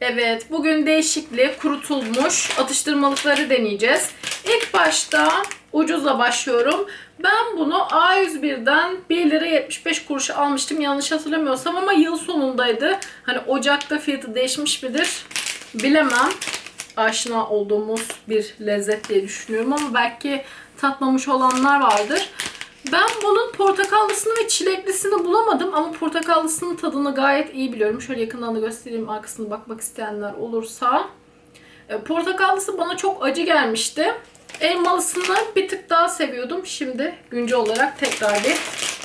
Evet, bugün değişikli, kurutulmuş atıştırmalıkları deneyeceğiz. İlk başta ucuzla başlıyorum. Ben bunu A101'den 1 lira 75 kuruş almıştım yanlış hatırlamıyorsam ama yıl sonundaydı. Hani Ocak'ta fiyatı değişmiş midir bilemem. Aşina olduğumuz bir lezzet diye düşünüyorum ama belki tatmamış olanlar vardır. Ben bunun portakallısını ve çileklisini bulamadım ama portakallısının tadını gayet iyi biliyorum. Şöyle yakından da göstereyim arkasına bakmak isteyenler olursa. E, Portakallısı bana çok acı gelmişti. Elmalısını bir tık daha seviyordum. Şimdi güncel olarak tekrar bir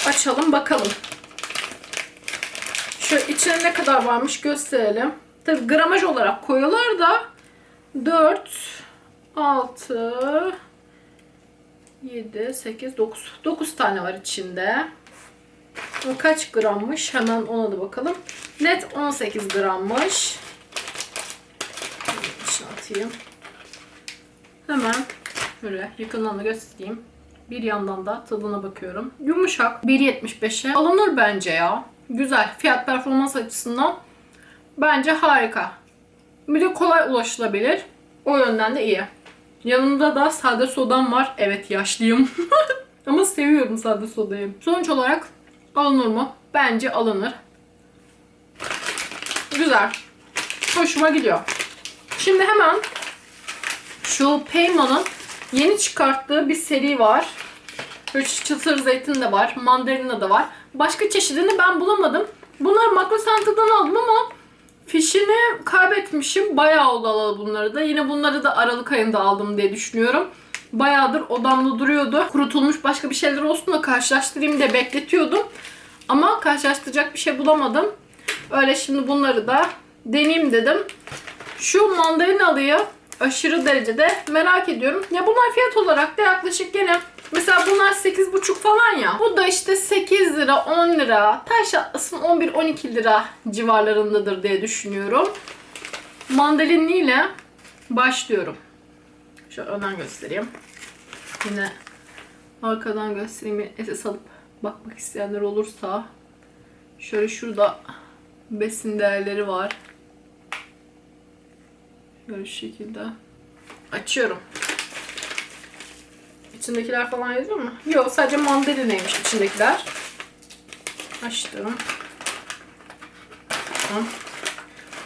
açalım bakalım. Şöyle içine ne kadar varmış gösterelim. Tabi gramaj olarak koyuyorlar da 4, 6, 7, 8, 9. 9 tane var içinde. O kaç grammış? Hemen ona da bakalım. Net 18 grammış. İçine atayım. Hemen şöyle yakından da göstereyim. Bir yandan da tadına bakıyorum. Yumuşak. 1.75'e alınır bence ya. Güzel. Fiyat performans açısından bence harika. Bir de kolay ulaşılabilir. O yönden de iyi. Yanında da sade sodam var. Evet yaşlıyım. Ama seviyorum sade sodayı. Sonuç olarak alınır mı? Bence alınır. Güzel. Hoşuma gidiyor. Şimdi hemen şu Peyman'ın yeni çıkarttığı bir seri var. Böyle çıtır zeytin de var. Mandalina da var. Başka çeşidini ben bulamadım. Bunları Makro Center'dan aldım ama fişini kaybetmişim. Bayağı oldu alalı bunları da. Yine bunları da Aralık ayında aldım diye düşünüyorum. Bayağıdır odamda duruyordu. Kurutulmuş başka bir şeyler olsun da karşılaştırayım diye bekletiyordum. Ama karşılaştıracak bir şey bulamadım. Öyle şimdi bunları da deneyeyim dedim. Şu mandalinalığı aşırı derecede merak ediyorum. Ya bunlar fiyat olarak da yaklaşık gene Mesela bunlar 8,5 falan ya. Bu da işte 8 lira, 10 lira. Taş atlasın 11-12 lira civarlarındadır diye düşünüyorum. Mandalinli ile başlıyorum. Şöyle önden göstereyim. Yine arkadan göstereyim. Esas alıp bakmak isteyenler olursa. Şöyle şurada besin değerleri var. Böyle şu şekilde. Açıyorum. İçindekiler falan yazıyor mu? Yok sadece mandalinaymış içindekiler. Açtım.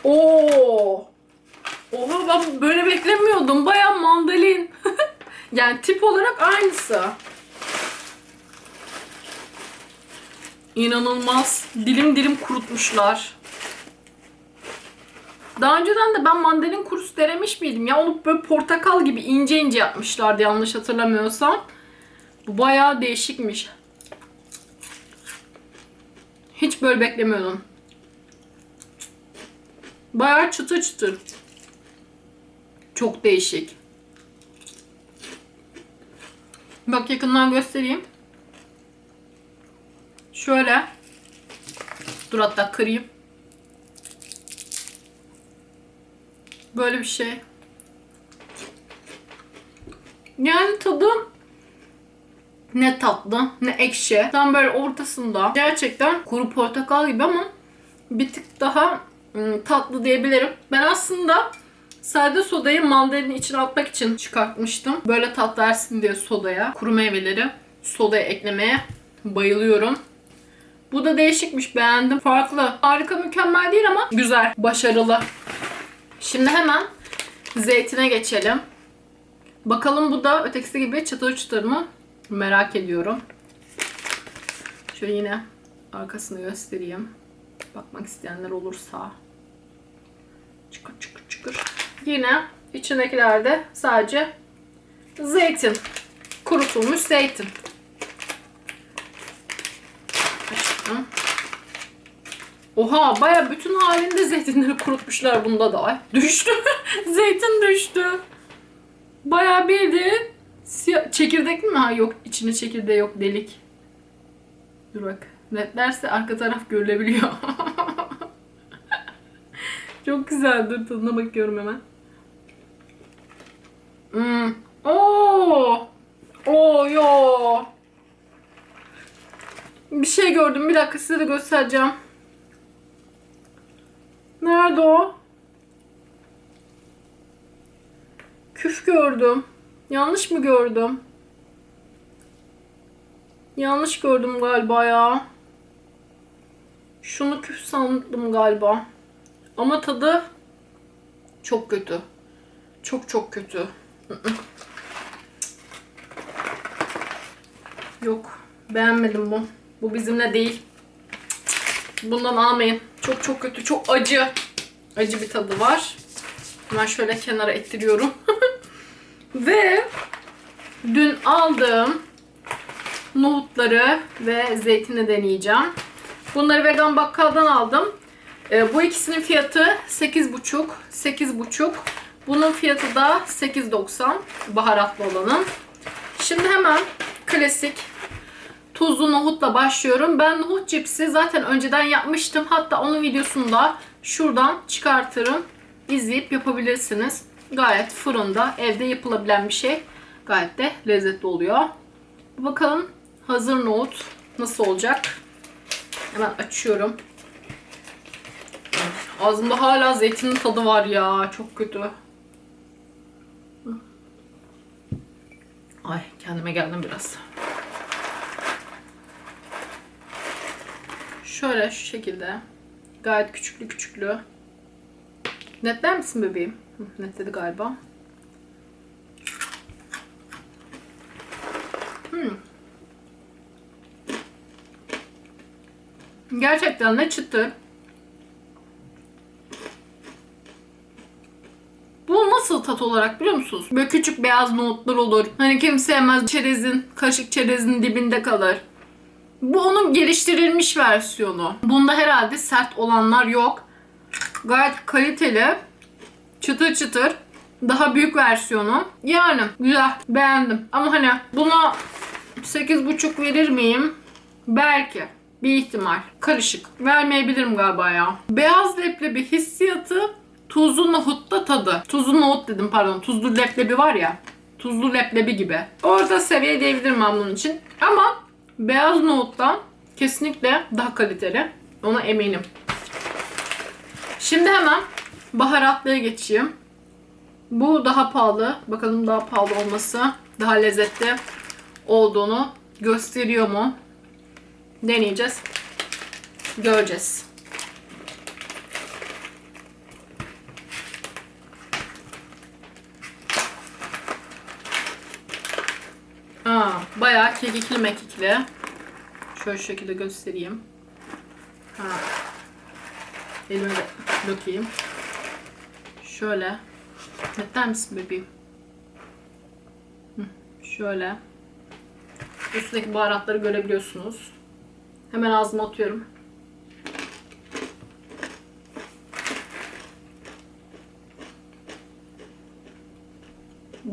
Oo. Oha ben böyle beklemiyordum. Baya mandalin. yani tip olarak aynısı. İnanılmaz. Dilim dilim kurutmuşlar. Daha önceden de ben mandalin kurusu denemiş miydim? Ya onu böyle portakal gibi ince ince yapmışlardı yanlış hatırlamıyorsam. Bu bayağı değişikmiş. Hiç böyle beklemiyordum. Bayağı çıtır çıtır. Çok değişik. Bak yakından göstereyim. Şöyle. Dur hatta kırayım. Böyle bir şey. Yani tadı ne tatlı ne ekşi. Tam böyle ortasında. Gerçekten kuru portakal gibi ama bir tık daha ım, tatlı diyebilirim. Ben aslında sade sodayı mandalinin içine atmak için çıkartmıştım. Böyle tat versin diye sodaya. Kuru meyveleri sodaya eklemeye bayılıyorum. Bu da değişikmiş beğendim. Farklı. Harika mükemmel değil ama güzel. Başarılı. Şimdi hemen zeytine geçelim. Bakalım bu da ötekisi gibi çıtır çıtır mı? Merak ediyorum. Şöyle yine arkasını göstereyim. Bakmak isteyenler olursa. Çıkır çıkır çıkır. Yine içindekilerde sadece zeytin. Kurutulmuş zeytin. Açtım. Oha baya bütün halinde zeytinleri kurutmuşlar bunda da. Ay, düştü. Zeytin düştü. Baya bildiğin siyah... çekirdek mi? Ha yok içinde çekirdeği yok delik. Dur bak. Netlerse arka taraf görülebiliyor. Çok güzel. Dur tadına bakıyorum hemen. Hmm. Oo. Oo yo. Bir şey gördüm. Bir dakika size de göstereceğim. Nerede o? Küf gördüm. Yanlış mı gördüm? Yanlış gördüm galiba ya. Şunu küf sandım galiba. Ama tadı çok kötü. Çok çok kötü. Yok. Beğenmedim bu. Bu bizimle değil. Bundan almayın. Çok çok kötü. Çok acı. Acı bir tadı var. Hemen şöyle kenara ettiriyorum. Ve dün aldığım nohutları ve zeytini deneyeceğim. Bunları vegan bakkaldan aldım. Ee, bu ikisinin fiyatı 8,5. 8,5. Bunun fiyatı da 8,90 baharatlı olanın. Şimdi hemen klasik tuzlu nohutla başlıyorum. Ben nohut cipsi zaten önceden yapmıştım. Hatta onun videosunu da şuradan çıkartırım. İzleyip yapabilirsiniz. Gayet fırında evde yapılabilen bir şey. Gayet de lezzetli oluyor. Bakalım hazır nohut nasıl olacak? Hemen açıyorum. Ağzımda hala zeytinin tadı var ya. Çok kötü. Ay kendime geldim biraz. Şöyle şu şekilde. Gayet küçüklü küçüklü. Netler misin bebeğim? Hı, Netledi galiba. Hmm. Gerçekten de çıtır. Bu nasıl tat olarak biliyor musunuz? Böyle küçük beyaz nohutlar olur. Hani kim sevmez çerezin, kaşık çerezin dibinde kalır. Bu onun geliştirilmiş versiyonu. Bunda herhalde sert olanlar yok. Gayet kaliteli. Çıtır çıtır. Daha büyük versiyonu. Yani güzel. Beğendim. Ama hani buna 8,5 verir miyim? Belki. Bir ihtimal. Karışık. Vermeyebilirim galiba ya. Beyaz leblebi hissiyatı tuzlu nohutta tadı. Tuzlu nohut dedim pardon. Tuzlu leblebi var ya. Tuzlu leblebi gibi. Orada seviye diyebilirim ben bunun için. Ama beyaz nohuttan kesinlikle daha kaliteli. Ona eminim. Şimdi hemen baharatlıya geçeyim. Bu daha pahalı. Bakalım daha pahalı olması daha lezzetli olduğunu gösteriyor mu? Deneyeceğiz. Göreceğiz. Bayağı kekikli mekikli. Şöyle şekilde göstereyim. Ha. Elime de dökeyim. Şöyle. Netler misin bebeğim? Şöyle. Üstündeki baharatları görebiliyorsunuz. Hemen ağzıma atıyorum.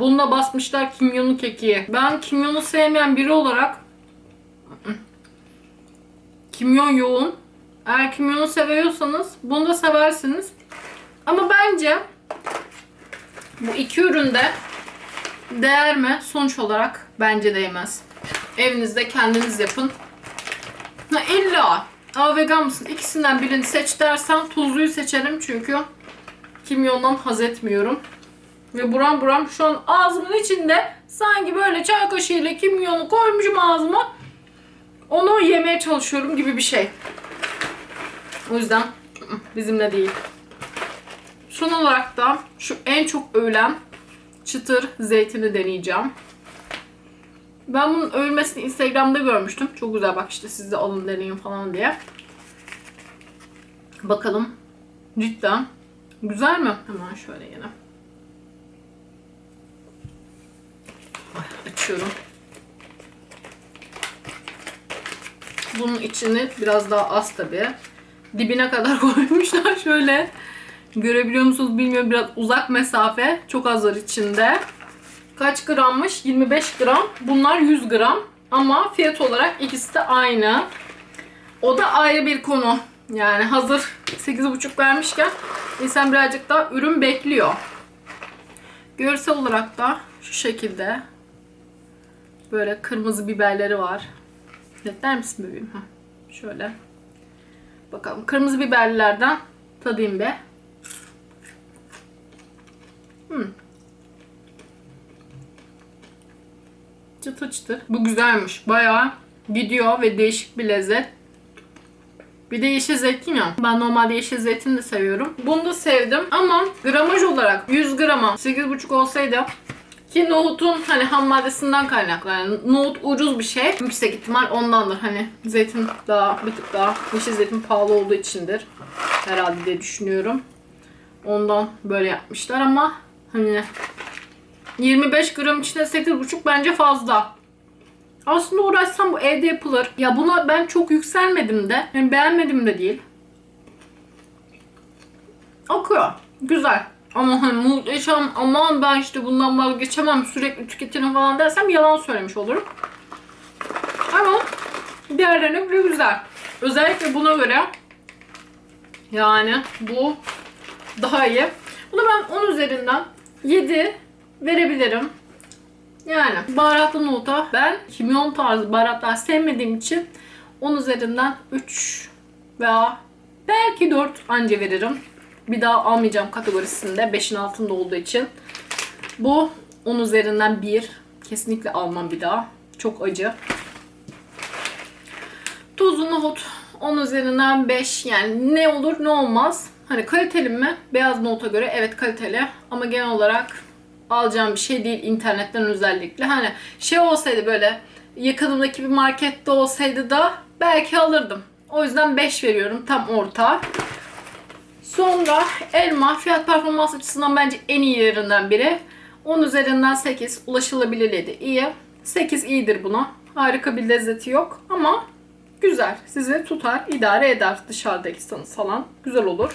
Bununla basmışlar kimyonu kekiği. Ben kimyonu sevmeyen biri olarak kimyon yoğun. Eğer kimyonu seviyorsanız bunu da seversiniz. Ama bence bu iki üründe değer mi? Sonuç olarak bence değmez. Evinizde kendiniz yapın. Ha illa Aa vegan mısın? İkisinden birini seç dersen tuzluyu seçerim çünkü kimyondan haz etmiyorum. Ve buram buram şu an ağzımın içinde sanki böyle çay kaşığıyla kimyonu koymuşum ağzıma. Onu yemeye çalışıyorum gibi bir şey. O yüzden bizimle değil. Son olarak da şu en çok övülen çıtır zeytini deneyeceğim. Ben bunun övülmesini Instagram'da görmüştüm. Çok güzel bak işte siz de alın deneyin falan diye. Bakalım. Cidden. Güzel mi? Hemen şöyle yine. Açıyorum. Bunun içini biraz daha az tabi. Dibine kadar koymuşlar şöyle. Görebiliyor musunuz bilmiyorum biraz uzak mesafe. Çok az var içinde. Kaç grammış? 25 gram. Bunlar 100 gram. Ama fiyat olarak ikisi de aynı. O da ayrı bir konu. Yani hazır 8,5 vermişken insan birazcık daha ürün bekliyor. Görsel olarak da şu şekilde böyle kırmızı biberleri var. Netler misin bebeğim? Heh. Şöyle. Bakalım. Kırmızı biberlilerden tadayım be. Hmm. Çıtır çıtır. Bu güzelmiş. Bayağı gidiyor ve değişik bir lezzet. Bir de yeşil zeytin ya. Ben normalde yeşil zeytin de seviyorum. Bunu da sevdim ama gramaj olarak 100 grama 8,5 olsaydı ki nohutun hani ham maddesinden kaynaklı. Yani nohut ucuz bir şey. Yüksek ihtimal ondandır. Hani zeytin daha bir tık daha yeşil zeytin pahalı olduğu içindir. Herhalde diye düşünüyorum. Ondan böyle yapmışlar ama hani 25 gram içine 8,5 bence fazla. Aslında uğraşsam bu evde yapılır. Ya buna ben çok yükselmedim de. Yani beğenmedim de değil. Akıyor. Güzel. Ama hani muhteşem aman ben işte bundan vazgeçemem sürekli tüketirim falan dersem yalan söylemiş olurum. Ama diğerlerine göre güzel. Özellikle buna göre yani bu daha iyi. Buna ben 10 üzerinden 7 verebilirim. Yani baharatlı nota ben kimyon tarzı baharatlar sevmediğim için 10 üzerinden 3 veya belki 4 anca veririm. Bir daha almayacağım kategorisinde 5'in altında olduğu için. Bu 10 üzerinden 1. Kesinlikle almam bir daha. Çok acı. Tuzlu nohut 10 üzerinden 5. Yani ne olur ne olmaz. Hani kaliteli mi? Beyaz nota göre evet kaliteli. Ama genel olarak alacağım bir şey değil internetten özellikle. Hani şey olsaydı böyle yakınımdaki bir markette olsaydı da belki alırdım. O yüzden 5 veriyorum tam orta. Sonra elma fiyat performans açısından bence en iyilerinden biri. 10 üzerinden 8 ulaşılabilirliği de iyi. 8 iyidir buna. Harika bir lezzeti yok ama güzel. Sizi tutar, idare eder dışarıdaysanız falan. Güzel olur.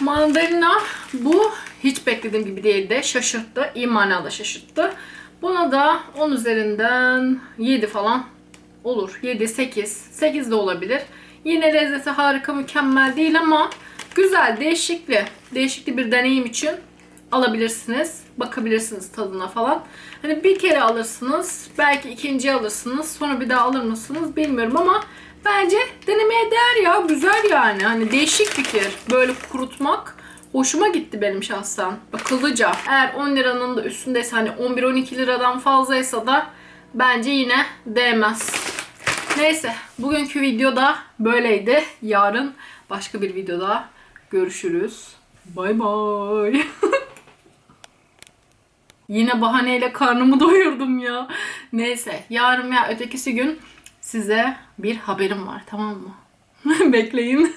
Mandalina bu hiç beklediğim gibi değildi. Şaşırttı. İyi manada şaşırttı. Buna da 10 üzerinden 7 falan olur. 7, 8. 8 de olabilir. Yine lezzeti harika, mükemmel değil ama güzel, değişikli. Değişikli bir deneyim için alabilirsiniz. Bakabilirsiniz tadına falan. Hani bir kere alırsınız. Belki ikinci alırsınız. Sonra bir daha alır mısınız bilmiyorum ama bence denemeye değer ya. Güzel yani. Hani değişik fikir. Böyle kurutmak hoşuma gitti benim şahsen. Akıllıca. Eğer 10 liranın da üstündeyse hani 11-12 liradan fazlaysa da bence yine değmez. Neyse bugünkü videoda böyleydi. Yarın başka bir videoda görüşürüz. Bay bay. Yine bahaneyle karnımı doyurdum ya. Neyse yarın ya ötekisi gün size bir haberim var tamam mı? Bekleyin.